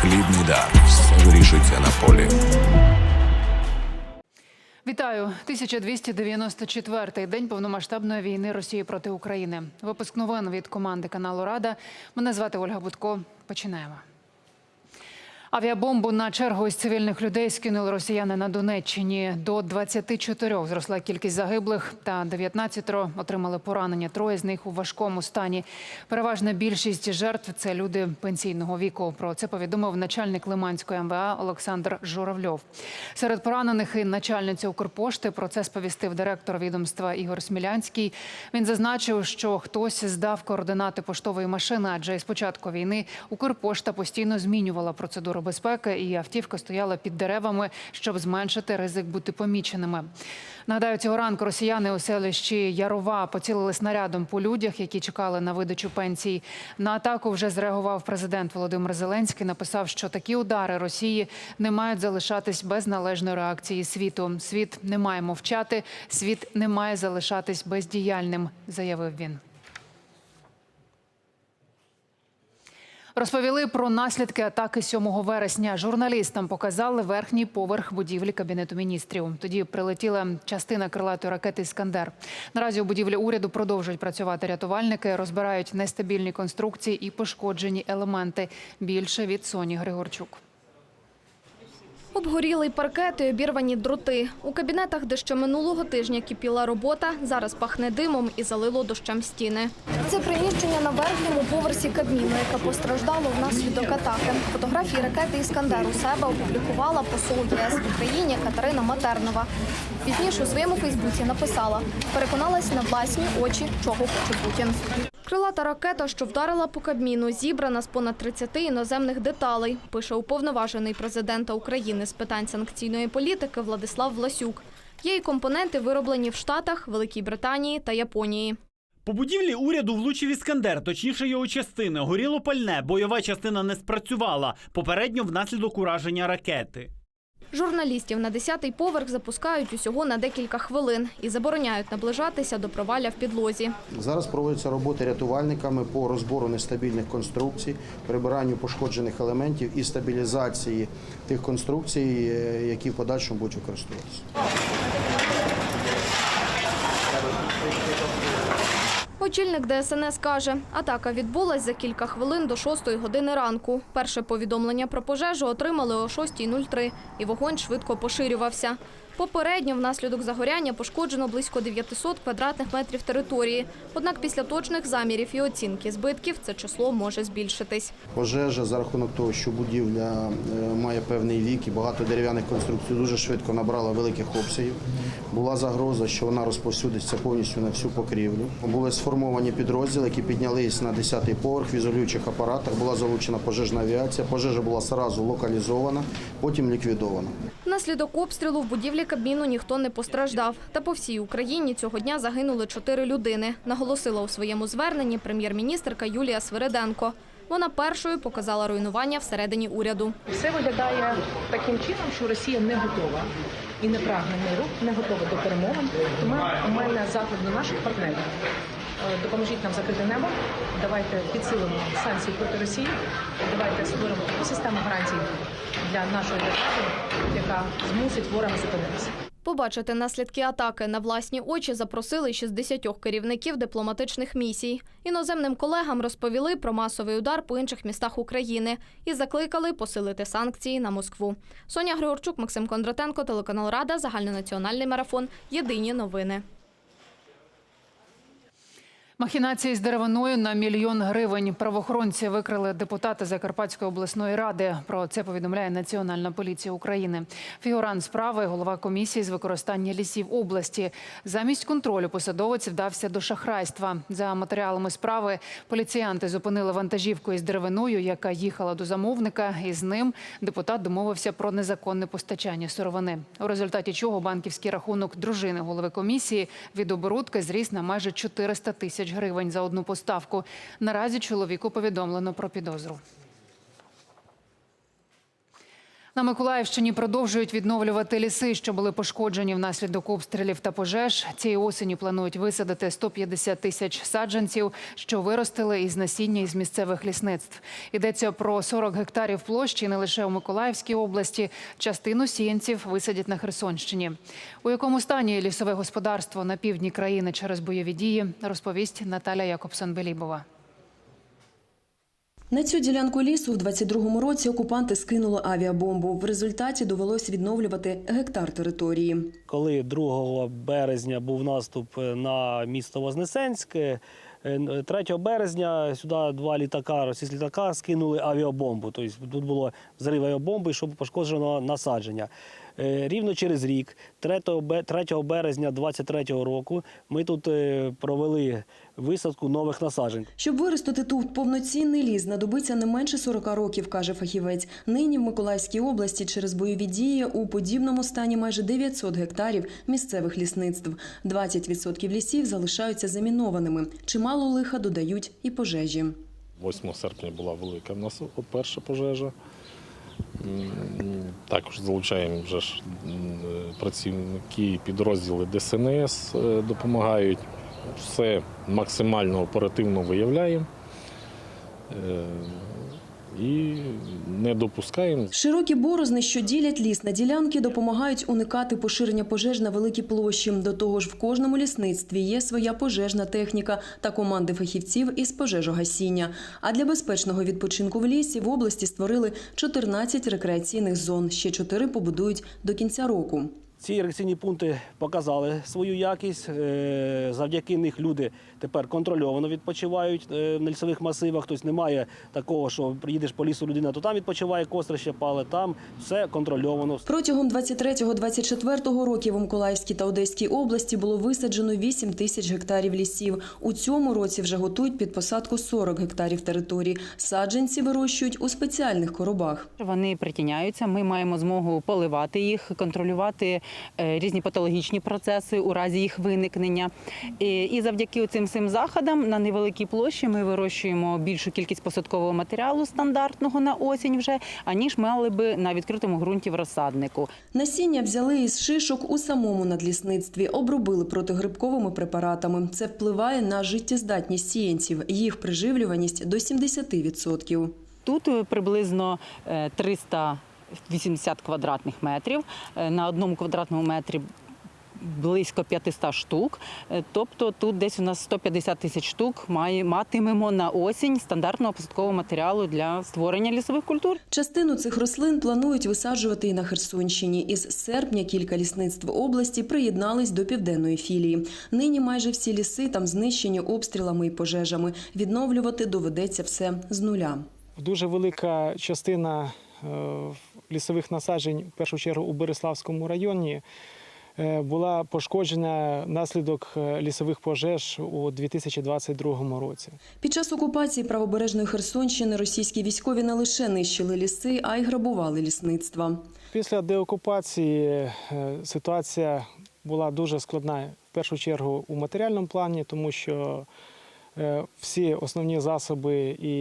Хлібний дар. Вирішується на полі. Вітаю 1294-й день повномасштабної війни Росії проти України. Випуск новин від команди каналу Рада. Мене звати Ольга Будко. Починаємо. Авіабомбу на чергу із цивільних людей скинули росіяни на Донеччині. До 24 зросла кількість загиблих та 19 отримали поранення. Троє з них у важкому стані. Переважна більшість жертв це люди пенсійного віку. Про це повідомив начальник Лиманської МВА Олександр Журавльов. Серед поранених і начальниця Укрпошти про це сповістив директор відомства Ігор Смілянський. Він зазначив, що хтось здав координати поштової машини, адже із початку війни Укрпошта постійно змінювала процедуру безпеки, і автівка стояла під деревами, щоб зменшити ризик бути поміченими. Нагадаю, цього ранку росіяни у селищі Ярова поцілили снарядом по людях, які чекали на видачу пенсій. На атаку вже зреагував президент Володимир Зеленський. Написав, що такі удари Росії не мають залишатись без належної реакції світу. Світ не має мовчати, світ не має залишатись бездіяльним, заявив він. Розповіли про наслідки атаки 7 вересня. Журналістам показали верхній поверх будівлі кабінету міністрів. Тоді прилетіла частина крилатої ракети Іскандер. Наразі у будівлі уряду продовжують працювати рятувальники, розбирають нестабільні конструкції і пошкоджені елементи. Більше від Соні Григорчук. Обгорілий паркет і обірвані дроти. У кабінетах, де ще минулого тижня кипіла робота, зараз пахне димом і залило дощем стіни. Це приміщення на верхньому поверсі Кабміну, яке постраждало внаслідок атаки. Фотографії ракети «Іскандер» у себе опублікувала посол ЄС в Україні Катерина Матернова. Пізніше у своєму Фейсбуці написала «Переконалась на власні очі, чого хоче Путін». Крилата ракета, що вдарила по Кабміну, зібрана з понад 30 іноземних деталей, пише уповноважений президента України з питань санкційної політики Владислав Власюк. Є й компоненти, вироблені в Штатах, Великій Британії та Японії. По будівлі уряду влучив іскандер, точніше його частини. Горіло пальне, бойова частина не спрацювала. Попередньо внаслідок ураження ракети. Журналістів на 10-й поверх запускають усього на декілька хвилин і забороняють наближатися до проваля в підлозі. Зараз проводяться роботи рятувальниками по розбору нестабільних конструкцій, прибиранню пошкоджених елементів і стабілізації тих конструкцій, е, які в подальшому будуть використовуватися. Очільник ДСНС каже, атака відбулась за кілька хвилин до 6 години ранку. Перше повідомлення про пожежу отримали о 6.03 і вогонь швидко поширювався. Попередньо внаслідок загоряння пошкоджено близько 900 квадратних метрів території. Однак після точних замірів і оцінки збитків це число може збільшитись. Пожежа за рахунок того, що будівля е, має певний вік і багато дерев'яних конструкцій, дуже швидко набрала великих обсягів. Була загроза, що вона розповсюдиться повністю на всю покрівлю. Були сформовані підрозділи, які піднялись на 10-й поверх в ізолюючих апаратах. Була залучена пожежна авіація. Пожежа була сразу локалізована, потім ліквідована. Внаслідок обстрілу в будівлі Кабміну ніхто не постраждав. Та по всій Україні цього дня загинули чотири людини, наголосила у своєму зверненні прем'єр-міністрка Юлія Свириденко. Вона першою показала руйнування всередині уряду. Все виглядає таким чином, що Росія не готова і не прагне миру, не готова до перемовин. Тому у мене заклик до наших партнерів. Е, Допоможіть нам закрити небо. Давайте підсилимо санкції проти Росії. Давайте створимо таку систему гарантій для нашої держави, яка змусить ворога зупинитися. Побачити наслідки атаки на власні очі запросили 60 керівників дипломатичних місій. Іноземним колегам розповіли про масовий удар по інших містах України і закликали посилити санкції на Москву. Соня Григорчук, Максим Кондратенко, телеканал Рада, загальнонаціональний марафон. Єдині новини. Махінації з деревиною на мільйон гривень. Правоохоронці викрили депутата Закарпатської обласної ради. Про це повідомляє Національна поліція України. Фігурант справи, голова комісії з використання лісів області. Замість контролю посадовець вдався до шахрайства. За матеріалами справи поліціянти зупинили вантажівку із деревиною, яка їхала до замовника. І з ним депутат домовився про незаконне постачання сировини. У результаті чого банківський рахунок дружини голови комісії від оборудки зріс на майже 400 тисяч гривень за одну поставку. Наразі чоловіку повідомлено про підозру. На Миколаївщині продовжують відновлювати ліси, що були пошкоджені внаслідок обстрілів та пожеж. Цієї осені планують висадити 150 тисяч саджанців, що виростили із насіння із місцевих лісництв. Йдеться про 40 гектарів площі не лише у Миколаївській області. Частину сіянців висадять на Херсонщині. У якому стані лісове господарство на півдні країни через бойові дії, розповість Наталя Якобсон-Белібова. На цю ділянку лісу в 22-му році окупанти скинули авіабомбу. В результаті довелось відновлювати гектар території. Коли 2 березня був наступ на місто Вознесенськ, е, 3 березня сюди два літака, російські літака скинули авіабомбу. Тобто тут було взрив авіабомби, щоб пошкоджено насадження. Е, Рівно через рік, 3 березня 23 року, ми тут е, провели висадку нових насаджень. Щоб виростити тут повноцінний ліс, знадобиться не менше 40 років, каже фахівець. Нині в Миколаївській області через бойові дії у подібному стані майже 900 гектарів місцевих лісництв. 20% лісів залишаються замінованими. Чимало лиха додають і пожежі. 8 серпня була велика в нас перша пожежа. Також залучаємо вже ж е, працівники, підрозділи ДСНС е, допомагають. Все максимально оперативно виявляємо е, і не допускаємо Широкі борозни, що ділять ліс на ділянки, допомагають уникати поширення пожеж на великі площі. До того ж, в кожному лісництві є своя пожежна техніка та команди фахівців із пожежогасіння. А для безпечного відпочинку в лісі в області створили 14 рекреаційних зон. Ще 4 побудують до кінця року. Ці реакційні пункти показали свою якість. Е, Завдяки них люди тепер контрольовано відпочивають е, на лісових масивах. Тобто немає такого, що приїдеш по лісу людина, то там відпочиває кострище пале, там все контрольовано. Протягом 23-24 років у Миколаївській та Одеській області було висаджено 8 тисяч гектарів лісів. У цьому році вже готують під посадку 40 гектарів території. Саджанці вирощують у спеціальних коробах. Вони притіняються. Ми маємо змогу поливати їх, контролювати Е, різні патологічні процеси у разі їх виникнення. І завдяки цим всім заходам на невеликій площі ми вирощуємо більшу кількість посадкового матеріалу стандартного на осінь, вже аніж мали би на відкритому ґрунті в розсаднику. Насіння взяли із шишок у самому надлісництві, обробили протигрибковими препаратами. Це впливає на життєздатність сіянців, їх приживлюваність до 70%. Тут е, приблизно е, 300 80 квадратних метрів. Е, на одному квадратному метрі близько 500 штук. Е, тобто тут десь у нас 150 тисяч штук має матимемо на осінь стандартного посадкового матеріалу для створення лісових культур. Частину цих рослин планують висаджувати і на Херсонщині. Із серпня кілька лісництв області приєднались до південної філії. Нині майже всі ліси там знищені обстрілами і пожежами. Відновлювати доведеться все з нуля. Дуже велика частина е, лісових насаджень, в першу чергу у Береславському районі, е, була пошкоджена внаслідок е, лісових пожеж у 2022 році. Під час окупації правобережної Херсонщини російські військові не лише нищили ліси, а й грабували лісництва. Після деокупації е, ситуація була дуже складна, в першу чергу у матеріальному плані, тому що всі основні засоби і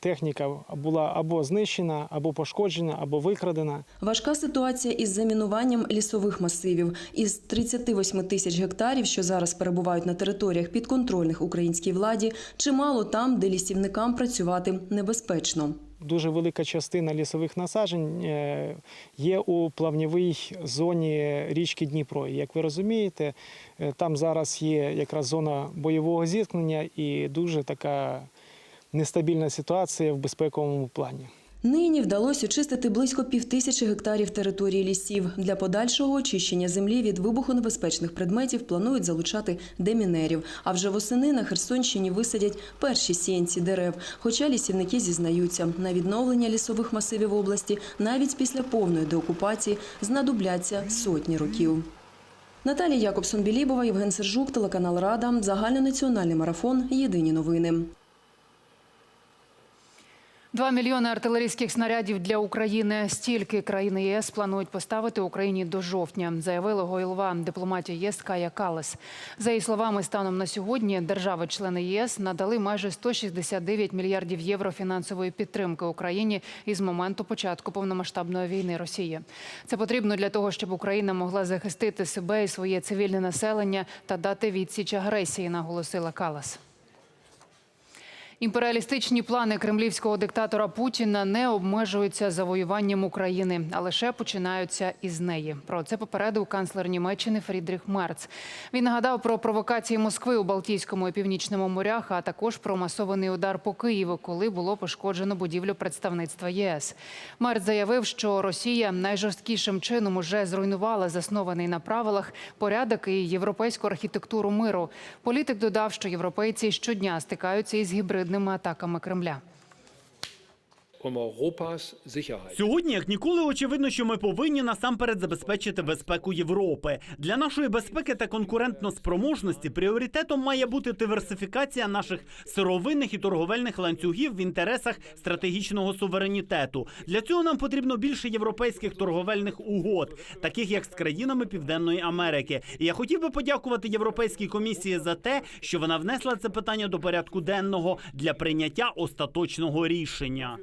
техніка була або знищена, або пошкоджена, або викрадена. Важка ситуація із замінуванням лісових масивів. Із 38 тисяч гектарів, що зараз перебувають на територіях підконтрольних українській владі, чимало там, де лісівникам працювати небезпечно. Дуже велика частина лісових насаджень е, є у плавнівій зоні річки Дніпро. Як ви розумієте, е, там зараз є якраз зона бойового зіткнення і дуже така нестабільна ситуація в безпековому плані. Нині вдалося очистити близько півтисячі гектарів території лісів. Для подальшого очищення землі від вибухонебезпечних предметів планують залучати демінерів. А вже восени на Херсонщині висадять перші сіянці дерев. Хоча лісівники зізнаються, на відновлення лісових масивів області навіть після повної деокупації знадобляться сотні років. Наталія Якобсон-Білібова, Євген Сержук, телеканал Рада, загальнонаціональний марафон. Єдині новини. Два мільйони артилерійських снарядів для України. Стільки країни ЄС планують поставити Україні до жовтня, заявила голова дипломатії ЄС Кая Калес. За її словами, станом на сьогодні держави-члени ЄС надали майже 169 мільярдів євро фінансової підтримки Україні із моменту початку повномасштабної війни Росії. Це потрібно для того, щоб Україна могла захистити себе і своє цивільне населення та дати відсіч агресії, наголосила Калас. Імперіалістичні плани кремлівського диктатора Путіна не обмежуються завоюванням України, а лише починаються із неї. Про це попередив канцлер Німеччини Фрідріх Мерц. Він нагадав про провокації Москви у Балтійському і Північному морях, а також про масований удар по Києву, коли було пошкоджено будівлю представництва ЄС. Мерц заявив, що Росія найжорсткішим чином уже зруйнувала заснований на правилах порядок і європейську архітектуру миру. Політик додав, що європейці щодня стикаються із гібридними атаками Кремля. Um Сьогодні, як ніколи, очевидно, що ми повинні насамперед забезпечити безпеку Європи. Для нашої безпеки та конкурентноспроможності пріоритетом має бути диверсифікація наших сировинних і торговельних ланцюгів в інтересах стратегічного суверенітету. Для цього нам потрібно більше європейських торговельних угод, таких як з країнами Південної Америки. І я хотів би подякувати Європейській комісії за те, що вона внесла це питання до порядку денного для прийняття остаточного рішення.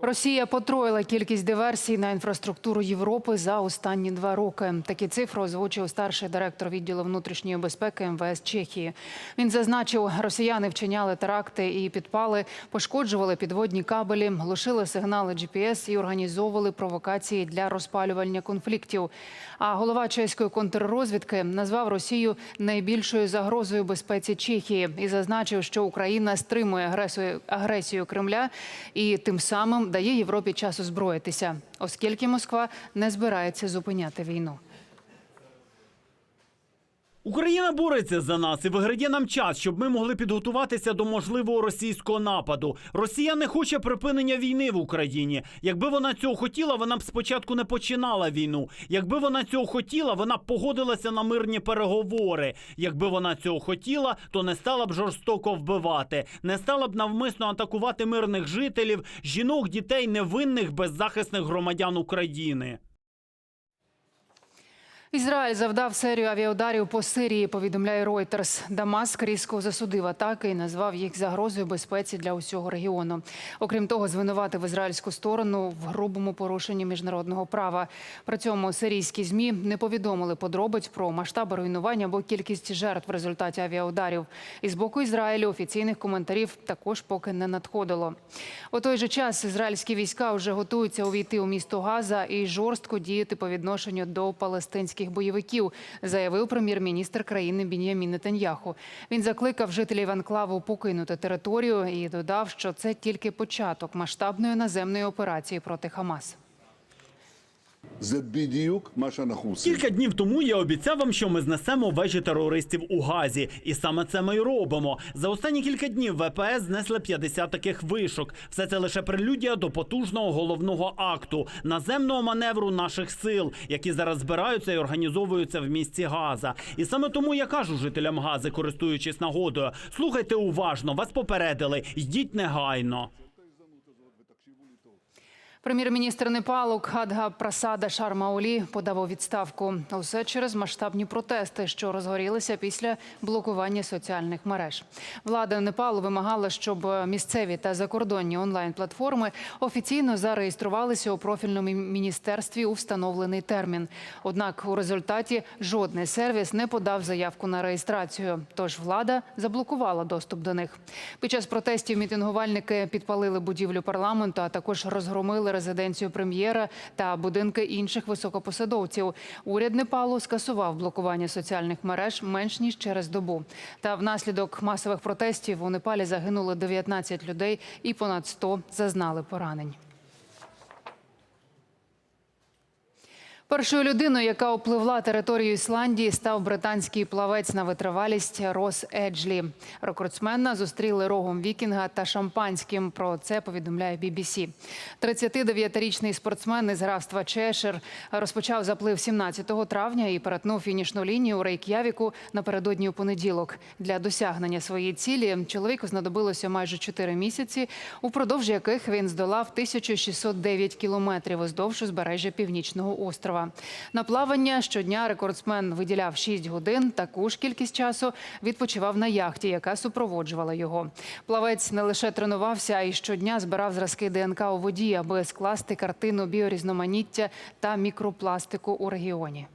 Росія потроїла кількість диверсій на інфраструктуру Європи за останні два роки. Такі цифри озвучив старший директор відділу внутрішньої безпеки МВС Чехії. Він зазначив, росіяни вчиняли теракти і підпали, пошкоджували підводні кабелі, глушили сигнали GPS і організовували провокації для розпалювання конфліктів. А голова чеської контррозвідки назвав Росію найбільшою загрозою безпеці Чехії і зазначив, що Україна стримує агресію, Кремля і тим самим дає Європі час озброїтися, оскільки Москва не збирається зупиняти війну. Україна бореться за нас і виграє нам час, щоб ми могли підготуватися до можливого російського нападу. Росія не хоче припинення війни в Україні. Якби вона цього хотіла, вона б спочатку не починала війну. Якби вона цього хотіла, вона б погодилася на мирні переговори. Якби вона цього хотіла, то не стала б жорстоко вбивати, не стала б навмисно атакувати мирних жителів, жінок, дітей, невинних беззахисних громадян України. Ізраїль завдав серію авіаударів по Сирії. Повідомляє Reuters. Дамаск різко засудив атаки і назвав їх загрозою безпеці для усього регіону. Окрім того, звинуватив ізраїльську сторону в грубому порушенні міжнародного права. При цьому сирійські змі не повідомили подробиць про масштаби руйнування або кількість жертв в результаті авіаударів. І з боку Ізраїлю офіційних коментарів також поки не надходило. У той же час ізраїльські війська вже готуються увійти у місто Газа і жорстко діяти по відношенню до палестинських бойовиків, заявив прем'єр-міністр країни Бін'ямін Нетаньяху. Він закликав жителів анклаву покинути територію і додав, що це тільки початок масштабної наземної операції проти Хамас. Кілька днів тому я обіцяв вам, що ми знесемо вежі терористів у Газі, і саме це ми й робимо. За останні кілька днів ВПС знесли 50 таких вишок. Все це лише прелюдія до потужного головного акту наземного маневру наших сил, які зараз збираються і організовуються в місті Газа. І саме тому я кажу жителям Гази, користуючись нагодою, слухайте уважно, вас попередили, йдіть негайно. Прем'єр-міністр Непалу Кхадга Прасада Шарма-Олі подав у відставку. Усе через масштабні протести, що розгорілися після блокування соціальних мереж. Влада Непалу вимагала, щоб місцеві та закордонні онлайн-платформи офіційно зареєструвалися у профільному міністерстві у встановлений термін. Однак у результаті жодний сервіс не подав заявку на реєстрацію. Тож влада заблокувала доступ до них. Під час протестів мітингувальники підпалили будівлю парламенту, а також розгромили резиденцію прем'єра та будинки інших високопосадовців. Уряд Непалу скасував блокування соціальних мереж менш ніж через добу. Та внаслідок масових протестів у Непалі загинуло 19 людей і понад 100 зазнали поранень. Першою людиною, яка опливла територію Ісландії, став британський плавець на витривалість Рос Еджлі. Рекордсмена зустріли рогом вікінга та шампанським. Про це повідомляє BBC. 39-річний спортсмен із графства Чешир розпочав заплив 17 травня і перетнув фінішну лінію у Рейк'явіку напередодні у понеділок. Для досягнення своєї цілі чоловіку знадобилося майже 4 місяці, упродовж яких він здолав 1609 кілометрів уздовж узбережжя північного острова. На плавання щодня рекордсмен виділяв 6 годин. Таку ж кількість часу відпочивав на яхті, яка супроводжувала його. Плавець не лише тренувався, а й щодня збирав зразки ДНК у воді, аби скласти картину біорізноманіття та мікропластику у регіоні.